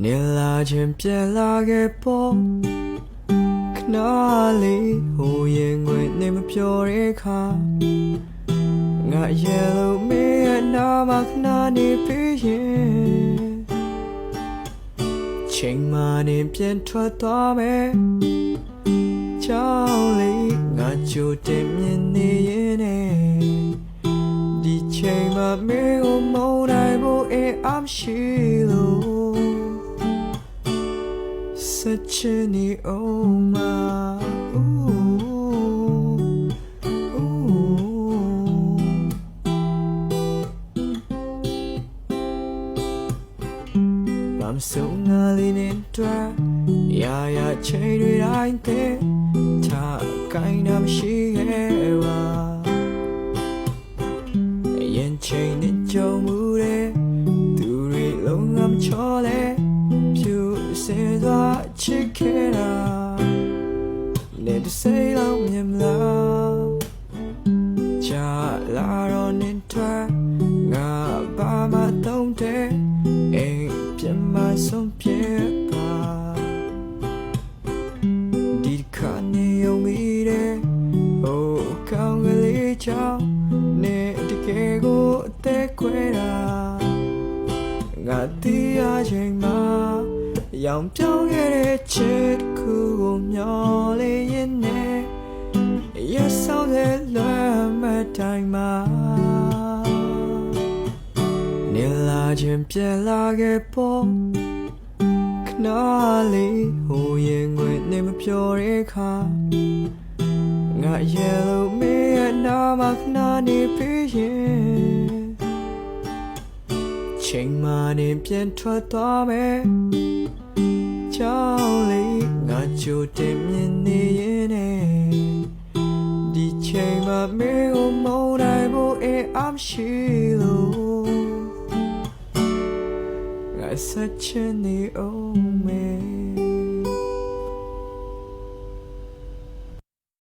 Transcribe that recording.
နေလာခြင်းပြန်လာခဲ့ပေါ်ခဏလေးဟိုရင်ခွင်နေမပြောတဲ့ခါငါရဲ့လို့မေးရနာမခဏနေပြီးရင်ချိန်မှနေပြန်ထွက်သွားမယ်ကြောင်းလေးငါကြိုတင်မြင်နေရင်နဲ့ဒီချိန်မှမေးကိုမုန်းနိုင်ဖို့အ င်းအမရှိလို့ such an oh my ooh, ooh. I'm so ngali nin twa ya ya chei dui dai te cha kai nam shi he wa yen chei nin chou mu de tu ri long ngam cho le ဖြူ စင်သွားချစ်ခဲ့တာနေတစိလောက်မြင်မလားချာလာတော့နေထွက်ငါဘာမှတော့တဲ့အိမ်ပြန်မဆုံးပြေပါဒီခါနေုံမိတဲ့ဟိုကောင်းကလေးချောင်းနေတကယ်ကိုအသက်ခွဲတာငါတီးရချိန်မှာ ရောင်ပြောင်းခဲ့တဲ့ချစ်တစ်ခုကိုမျောလေးရင်နဲ့ရဆောင်တဲ့လွမ်းမတိုင်းမှာနေလာခြင်းပြန်လာခဲ့ပေါ်ခဏလေးဟိုရင်ခွင်နေမပြောတဲ့ခါငါရဲ့လို့မေးရနာမခဏနေပြီးရင်ချိန်မှနေပြန်ထွက်သွားမယ် ကြောင်းလေးငါကြိုတင်မြင်နေရင်နဲ့ဒီချိန်မှမေကိုမုန်းနိုင်ဖို့အင်းအမရှိလို့ငါဆက်ချင်နေအောင်မယ်